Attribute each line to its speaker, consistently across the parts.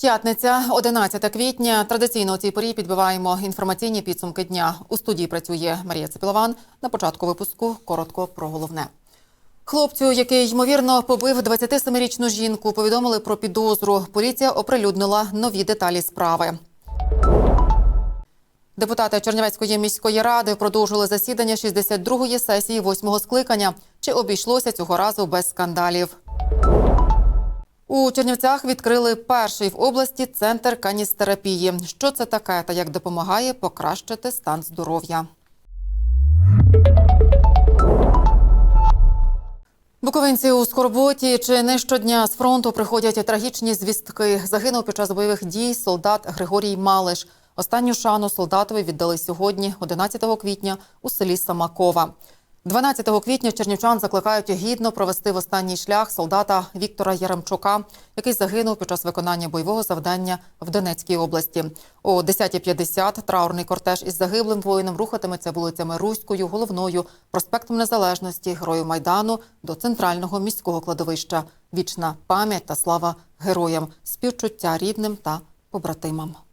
Speaker 1: П'ятниця, 11 квітня. Традиційно у цій порі підбиваємо інформаційні підсумки дня. У студії працює Марія Цепілован. На початку випуску коротко про головне. Хлопцю, який ймовірно побив 27-річну жінку, повідомили про підозру. Поліція оприлюднила нові деталі справи. Депутати Чернівецької міської ради продовжили засідання 62-ї сесії 8-го скликання. Чи обійшлося цього разу без скандалів? У Чернівцях відкрили перший в області центр каністерапії. Що це таке та як допомагає покращити стан здоров'я? Буковинці у Скорботі чи не щодня з фронту приходять трагічні звістки. Загинув під час бойових дій солдат Григорій Малиш. Останню шану солдатові віддали сьогодні, 11 квітня, у селі Самакова. 12 квітня чернівчан закликають гідно провести в останній шлях солдата Віктора Яремчука, який загинув під час виконання бойового завдання в Донецькій області. О 10.50 траурний кортеж із загиблим воїном рухатиметься вулицями Руською, головною, проспектом Незалежності, Герою Майдану до центрального міського кладовища. Вічна пам'ять та слава героям, співчуття рідним та побратимам.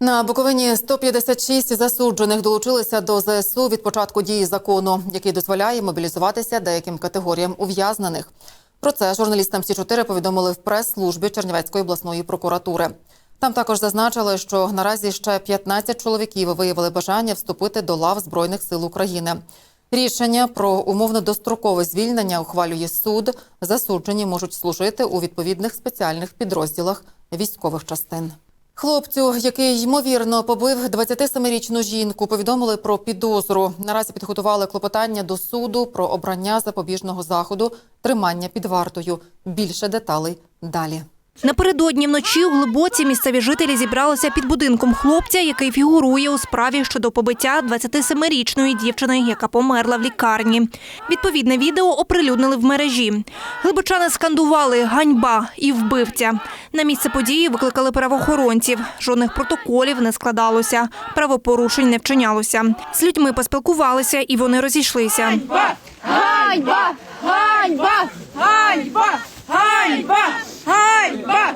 Speaker 1: На Буковині 156 засуджених долучилися до ЗСУ від початку дії закону, який дозволяє мобілізуватися деяким категоріям ув'язнених. Про це журналістам Сі 4 повідомили в прес-службі Чернівецької обласної прокуратури. Там також зазначили, що наразі ще 15 чоловіків виявили бажання вступити до лав Збройних сил України. Рішення про умовно дострокове звільнення ухвалює суд. Засуджені можуть служити у відповідних спеціальних підрозділах військових частин. Хлопцю, який ймовірно побив 27-річну жінку, повідомили про підозру. Наразі підготували клопотання до суду про обрання запобіжного заходу, тримання під вартою. Більше деталей далі.
Speaker 2: Напередодні вночі у Глибоці місцеві жителі зібралися під будинком хлопця, який фігурує у справі щодо побиття 27-річної дівчини, яка померла в лікарні. Відповідне відео оприлюднили в мережі. Глибочани скандували ганьба і вбивця. На місце події викликали правоохоронців. Жодних протоколів не складалося, правопорушень не вчинялося. З людьми поспілкувалися і вони розійшлися.
Speaker 3: Ганьба! Ганьба! Ганьба! Ганьба! Ганьба! Ганьба!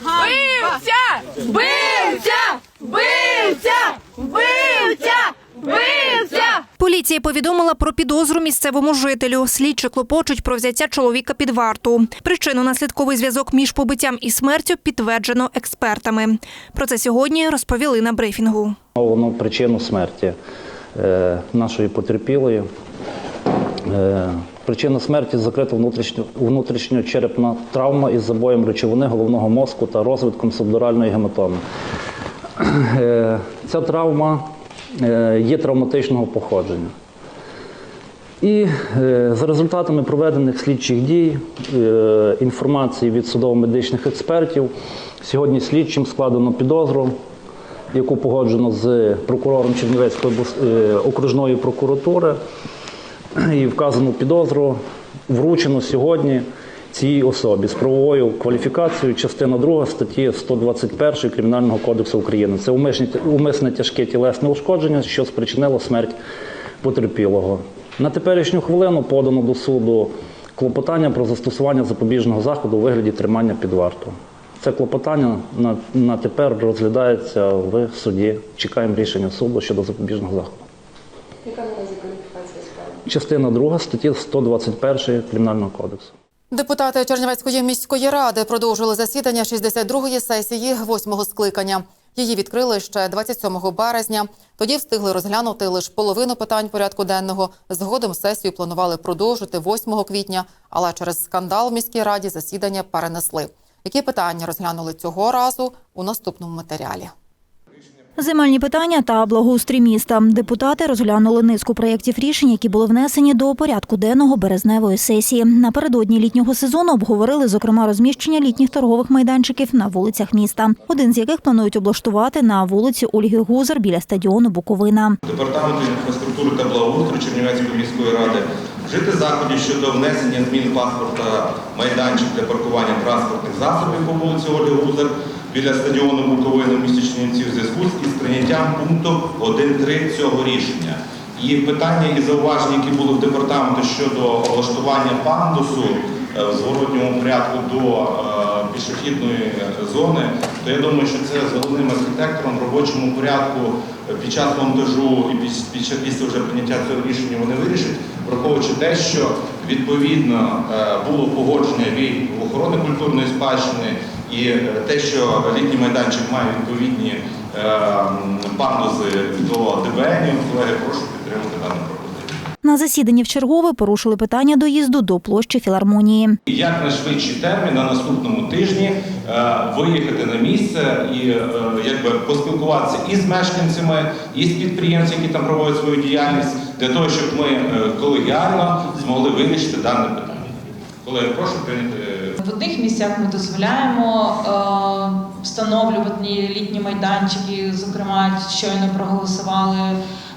Speaker 3: Вбивця! Вбивця! Вбивця! Вбивця! Вбивця!
Speaker 2: Поліція повідомила про підозру місцевому жителю. Слідчі клопочуть про взяття чоловіка під варту. Причинно-наслідковий зв'язок між побиттям і смертю підтверджено експертами. Про це сьогодні розповіли на брифінгу.
Speaker 4: Встановлено причину смерті е, нашої потерпілої. Причина смерті закрита внутрішньо, внутрішньочерепна травма із забоєм речовини головного мозку та розвитком субдуральної гематоми. Е, Ця травма е, є травматичного походження. І е, за результатами проведених слідчих дій, інформації від судово-медичних експертів, сьогодні слідчим складено підозру, яку погоджено з прокурором Чернівецької окружної прокуратури. І вказану підозру вручено сьогодні цій особі з правовою кваліфікацією, частина 2 статті 121 Кримінального кодексу України. Це умисне, тяжке тілесне ушкодження, що спричинило смерть потерпілого. На теперішню хвилину подано до суду клопотання про застосування запобіжного заходу у вигляді тримання під варту. Це клопотання на, на тепер розглядається в суді. Чекаємо рішення суду щодо запобіжного заходу. Частина 2 статті 121 Кримінального кодексу.
Speaker 1: Депутати Чернівецької міської ради продовжили засідання 62-ї сесії 8-го скликання. Її відкрили ще 27 березня. Тоді встигли розглянути лише половину питань порядку денного. Згодом сесію планували продовжити 8 квітня, але через скандал в міській раді засідання перенесли. Які питання розглянули цього разу у наступному матеріалі?
Speaker 5: Земельні питання та благоустрій міста. Депутати розглянули низку проєктів рішень, які були внесені до порядку денного березневої сесії. Напередодні літнього сезону обговорили, зокрема, розміщення літніх торгових майданчиків на вулицях міста, один з яких планують облаштувати на вулиці Ольги Гузар біля стадіону Буковина.
Speaker 6: Департаменту інфраструктури та благоустрою Чернівецької міської ради вжити заходів щодо внесення змін паспорта майданчик для паркування транспортних засобів по вулиці Ольги Гузар біля стадіону Буковини в місті Чернівці в зв'язку із прийняттям пункту 1.3 цього рішення. І питання і зауваження, які були в департаменті щодо облаштування пандусу е, в зворотньому порядку до е, пішохідної зони, то я думаю, що це з головним архітектором в робочому порядку під час монтажу і після вже прийняття цього рішення вони вирішать, враховуючи те, що відповідно е, було погодження від охорони культурної спадщини і е, те, що літній майданчик має відповідні е, м, пандуси до ДБНів, колеги, прошу підтримати дану пропозицію.
Speaker 5: На засіданні в чергове порушили питання доїзду до площі філармонії.
Speaker 6: Як на швидший термін на наступному тижні е, виїхати на місце і якби поспілкуватися і з мешканцями, і з підприємцями, які там проводять свою діяльність, для того, щоб ми колегіально змогли вирішити дане питання. Колеги, прошу прийняти.
Speaker 7: В одних місцях ми дозволяємо е, встановлювати літні майданчики. Зокрема, щойно проголосували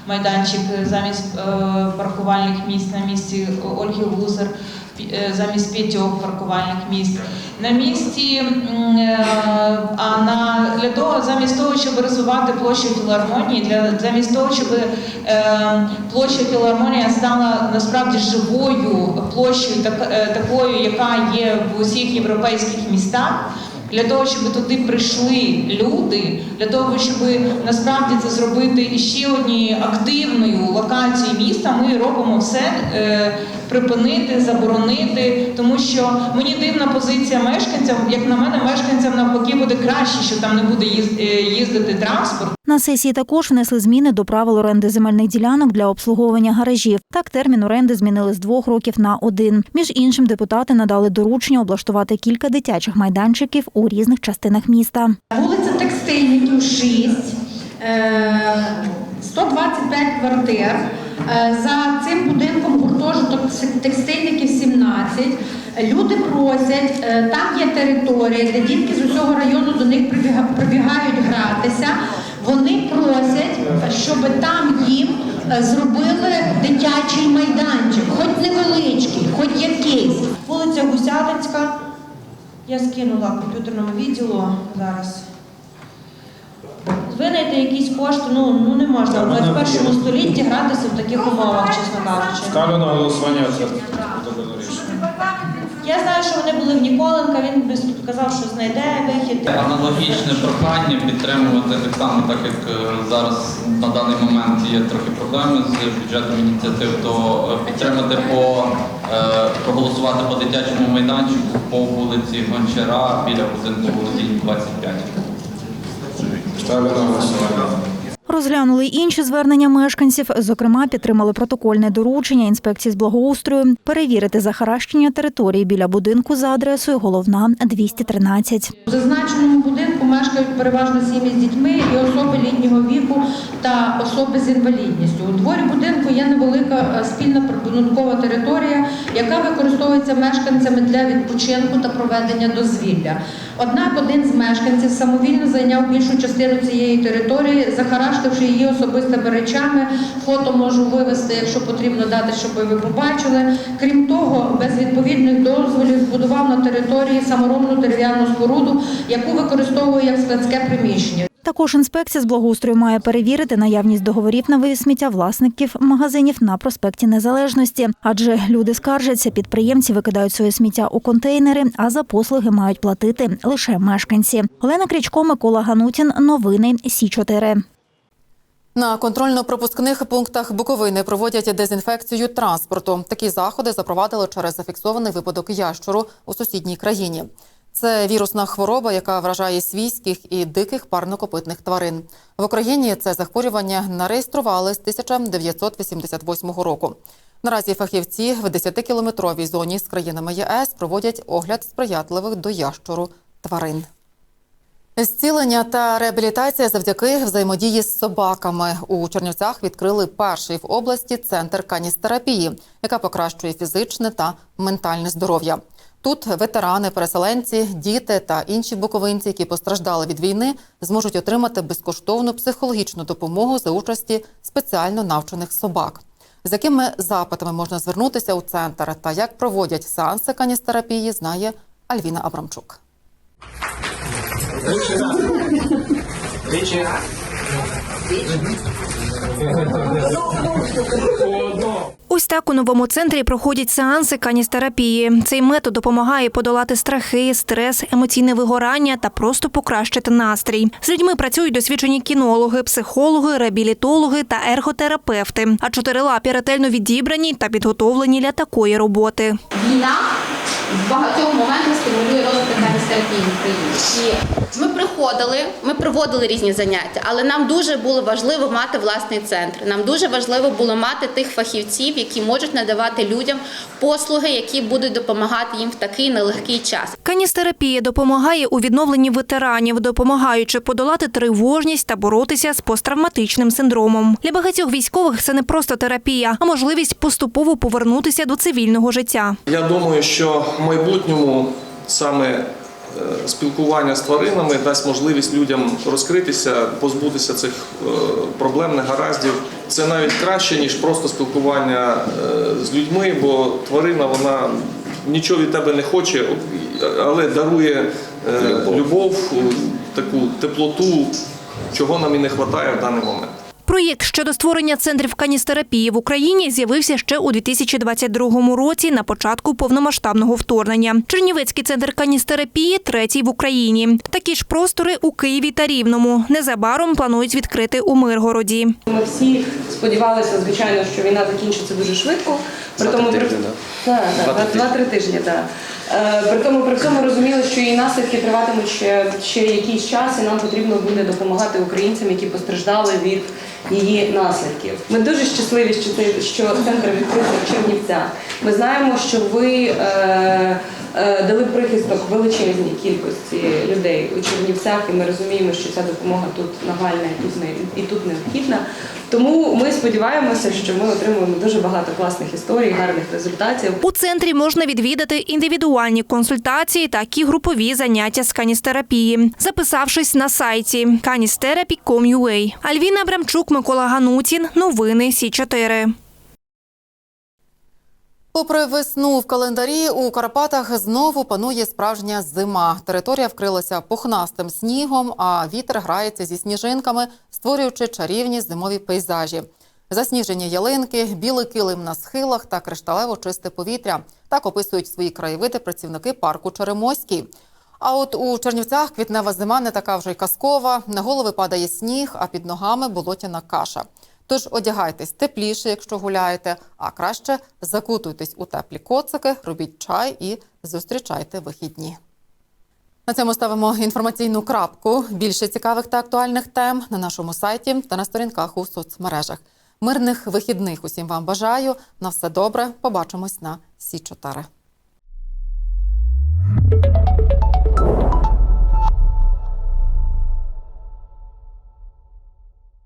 Speaker 7: майданчик замість е, паркувальних місць на місці Ольги Лузер, е, замість п'ятьох паркувальних місць. На місці, е, замість того, щоб розвивати площу філармонії, для замість того, щоб е, площа філармонія стала насправді живою площею, так, е, такою, яка є в усіх європейських містах. Для того, щоб туди прийшли люди, для того, щоб насправді це зробити іще однією активною локацією міста, ми робимо все е, припинити, заборонити, тому що мені дивна позиція мешканцям. Як на мене, мешканцям навпаки буде краще, що там не буде е, їздити транспорт.
Speaker 5: На сесії також внесли зміни до правил оренди земельних ділянок для обслуговування гаражів. Так, термін оренди змінили з двох років на один. Між іншим, депутати надали доручення облаштувати кілька дитячих майданчиків у різних частинах міста.
Speaker 8: Вулиця Текстильників 6, е, 125 квартир. Е, За цим будинком гуртожиток текстильників 17. Люди просять, е, там є територія, де дітки з усього району до них прибігають гратися. Вони просять, щоб там їм е, зробили дитячий майданчик, хоч невеличкий, хоч якийсь.
Speaker 7: Вулиця Гусятинська. Я скинула комп'ютерному відділу зараз. Винайти якісь кошти, ну, ну не можна в 21 столітті гратися в таких умовах, чесно кажучи.
Speaker 9: Ставлю на голосування це протокольне рішення.
Speaker 7: Я знаю, що вони були в Ніколенка, він би казав, що знайде вихід.
Speaker 10: Аналогічне прохання підтримувати так само, так як е, зараз на даний момент є трохи проблеми з бюджетом ініціатив, то е, підтримати по е, проголосувати по дитячому майданчику по вулиці Гончара біля будинку Володінь 25.
Speaker 9: Ставлю на голосування.
Speaker 5: Розглянули інші звернення мешканців. Зокрема, підтримали протокольне доручення інспекції з благоустрою перевірити захаращення території біля будинку за адресою головна 213.
Speaker 8: У зазначеному будинку мешкають переважно сім'ї з дітьми і особи літнього віку та особи з інвалідністю. У дворі будинку є невелика е, спільна прибудинкова територія, яка використовується мешканцями для відпочинку та проведення дозвілля. Однак один з мешканців самовільно зайняв більшу частину цієї території, захаращивши її особистими речами. Фото можу вивести, якщо потрібно дати, щоб ви побачили. Крім того, без відповідних дозволів збудував на території саморобну дерев'яну споруду, яку використовує як складське приміщення.
Speaker 5: Також інспекція з благоустрою має перевірити наявність договорів на вивіз сміття власників магазинів на проспекті Незалежності, адже люди скаржаться, підприємці викидають своє сміття у контейнери, а за послуги мають платити лише мешканці. Олена Крічко, Микола Ганутін. Новини Сі 4
Speaker 1: На контрольно-пропускних пунктах Буковини проводять дезінфекцію транспорту. Такі заходи запровадили через зафіксований випадок ящуру у сусідній країні. Це вірусна хвороба, яка вражає свійських і диких парнокопитних тварин. В Україні це захворювання нареєстрували з 1988 року. Наразі фахівці в 10-кілометровій зоні з країнами ЄС проводять огляд сприятливих до ящуру тварин. Зцілення та реабілітація завдяки взаємодії з собаками у Чернівцях відкрили перший в області центр каністерапії, яка покращує фізичне та ментальне здоров'я. Тут ветерани, переселенці, діти та інші буковинці, які постраждали від війни, зможуть отримати безкоштовну психологічну допомогу за участі спеціально навчених собак. З якими запитами можна звернутися у центр та як проводять сеанси каністерапії, знає Альвіна Абрамчук.
Speaker 2: Ось так у новому центрі проходять сеанси каністерапії. Цей метод допомагає подолати страхи, стрес, емоційне вигорання та просто покращити настрій. З людьми працюють досвідчені кінологи, психологи, реабілітологи та ерготерапевти. А чотирилапі ретельно відібрані та підготовлені для такої роботи.
Speaker 11: війна в багатьох моментах стимулює розвиток каністерапії в Україні. І ми приходили, ми проводили різні заняття, але нам дуже було важливо мати власний центр. Нам дуже важливо було мати тих фахівців, які можуть надавати людям послуги, які будуть допомагати їм в такий нелегкий час.
Speaker 2: Каністерапія допомагає у відновленні ветеранів, допомагаючи подолати тривожність та боротися з посттравматичним синдромом. Для багатьох військових це не просто терапія, а можливість поступово повернутися до цивільного життя.
Speaker 12: Я думаю, що в майбутньому саме е, спілкування з тваринами дасть можливість людям розкритися, позбутися цих е, проблем, негараздів. Це навіть краще, ніж просто спілкування е, з людьми, бо тварина вона нічого від тебе не хоче, але дарує любов, таку теплоту, чого нам і не вистачає в даний момент.
Speaker 2: Проєкт щодо створення центрів каністерапії в Україні з'явився ще у 2022 році на початку повномасштабного вторгнення. Чернівецький центр каністерапії третій в Україні. Такі ж простори у Києві та Рівному. Незабаром планують відкрити у Миргороді.
Speaker 13: Ми всі сподівалися, звичайно, що війна закінчиться дуже швидко. При тому при... Так, так, два-три тижні, так. Е, При тому при цьому розуміли, що її наслідки триватимуть ще, ще якийсь час, і нам потрібно буде допомагати українцям, які постраждали від її наслідків. Ми дуже щасливі, що цей що центр відкрився в Чернівцях. Ми знаємо, що ви е, е, дали прихисток величезній кількості людей у Чернівцях, і ми розуміємо, що ця допомога тут нагальна і тут необхідна. Тому ми сподіваємося, що ми отримуємо дуже багато класних історій, гарних результатів.
Speaker 2: У центрі можна відвідати індивідуальні консультації так і групові заняття з каністерапії, записавшись на сайті canisterapy.com.ua. Альвіна Абрамчук, Микола Ганутін. Новини Сі 4
Speaker 1: Попри весну в календарі, у Карпатах знову панує справжня зима. Територія вкрилася пухнастим снігом, а вітер грається зі сніжинками, створюючи чарівні зимові пейзажі. Засніжені ялинки, білий килим на схилах та кришталево чисте повітря. Так описують свої краєвиди працівники парку Черемоський. А от у Чернівцях квітнева зима не така вже й казкова. На голови падає сніг, а під ногами болотяна каша. Тож одягайтесь тепліше, якщо гуляєте, а краще закутуйтесь у теплі коцики, робіть чай і зустрічайте вихідні. На цьому ставимо інформаційну крапку. Більше цікавих та актуальних тем на нашому сайті та на сторінках у соцмережах. Мирних вихідних усім вам бажаю. На все добре. Побачимось на Сі 4